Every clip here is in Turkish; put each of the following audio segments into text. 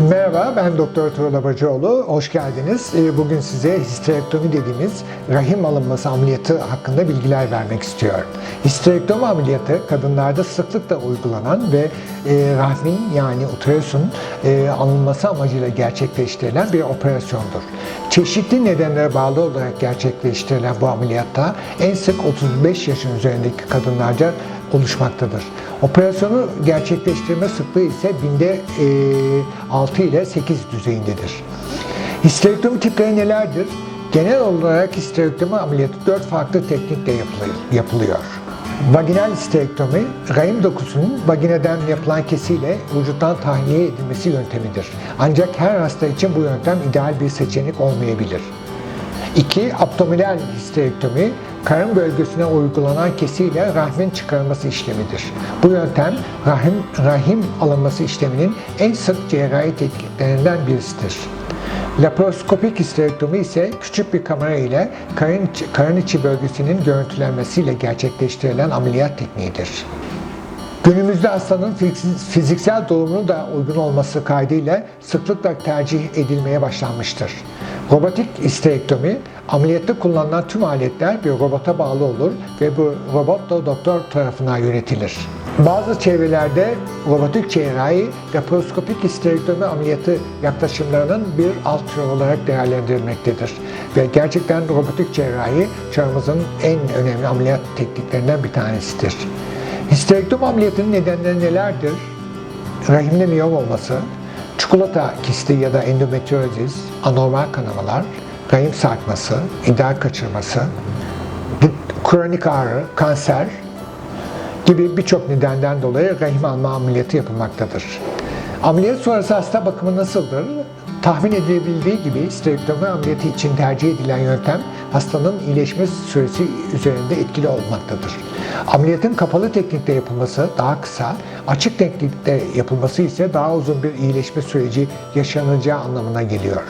Merhaba, ben Doktor Tuğrul Abacıoğlu. Hoş geldiniz. Ee, Bugün size histerektomi dediğimiz rahim alınması ameliyatı hakkında bilgiler vermek istiyorum. Histerektomi ameliyatı kadınlarda sıklıkla uygulanan ve e, rahmin yani uterusun e, alınması amacıyla gerçekleştirilen bir operasyondur. Çeşitli nedenlere bağlı olarak gerçekleştirilen bu ameliyatta en sık 35 yaşın üzerindeki kadınlarda oluşmaktadır. Operasyonu gerçekleştirme sıklığı ise binde e, 6 ile 8 düzeyindedir. Histerektomi tipleri nelerdir? Genel olarak histerektomi ameliyatı 4 farklı teknikle yapılıyor. Vaginal histerektomi, rahim dokusunun vagineden yapılan kesiyle vücuttan tahliye edilmesi yöntemidir. Ancak her hasta için bu yöntem ideal bir seçenek olmayabilir. 2. Abdominal histerektomi, karın bölgesine uygulanan kesiyle rahmin çıkarılması işlemidir. Bu yöntem rahim, rahim alınması işleminin en sık cerrahi tekniklerinden birisidir. Laparoskopik histerektomi ise küçük bir kamera ile karın, karın içi bölgesinin görüntülenmesiyle gerçekleştirilen ameliyat tekniğidir. Günümüzde hastanın fizik- fiziksel durumunun da uygun olması kaydıyla sıklıkla tercih edilmeye başlanmıştır. Robotik histerektomi, ameliyatta kullanılan tüm aletler bir robota bağlı olur ve bu robot da doktor tarafından yönetilir. Bazı çevrelerde robotik cerrahi laparoskopik histerektomi ameliyatı yaklaşımlarının bir alt tür olarak değerlendirilmektedir. Ve gerçekten robotik cerrahi çağımızın en önemli ameliyat tekniklerinden bir tanesidir. Histerektomi ameliyatının nedenleri nelerdir? Rahimde miyom olması, çikolata kisti ya da endometriozis, anormal kanamalar, rahim sarkması, idrar kaçırması, kronik ağrı, kanser gibi birçok nedenden dolayı rahim alma ameliyatı yapılmaktadır. Ameliyat sonrası hasta bakımı nasıldır? Tahmin edilebildiği gibi histerektomi ameliyatı için tercih edilen yöntem hastanın iyileşme süresi üzerinde etkili olmaktadır. Ameliyatın kapalı teknikte yapılması daha kısa, açık teknikte yapılması ise daha uzun bir iyileşme süreci yaşanacağı anlamına geliyor.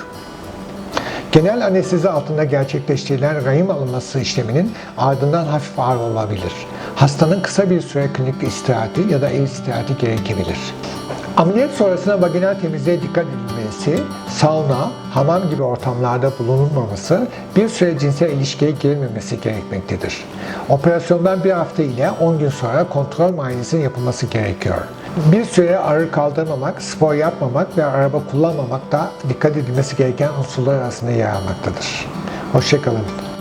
Genel anestezi altında gerçekleştirilen rahim alınması işleminin ardından hafif ağrı olabilir. Hastanın kısa bir süre klinik istirahati ya da ev istirahati gerekebilir. Ameliyat sonrasında vaginal temizliğe dikkat edilmesi, sauna, hamam gibi ortamlarda bulunulmaması, bir süre cinsel ilişkiye girilmemesi gerekmektedir. Operasyondan bir hafta ile 10 gün sonra kontrol muayenesinin yapılması gerekiyor. Bir süre ağrı kaldırmamak, spor yapmamak ve araba kullanmamak da dikkat edilmesi gereken unsurlar arasında yer almaktadır. Hoşçakalın.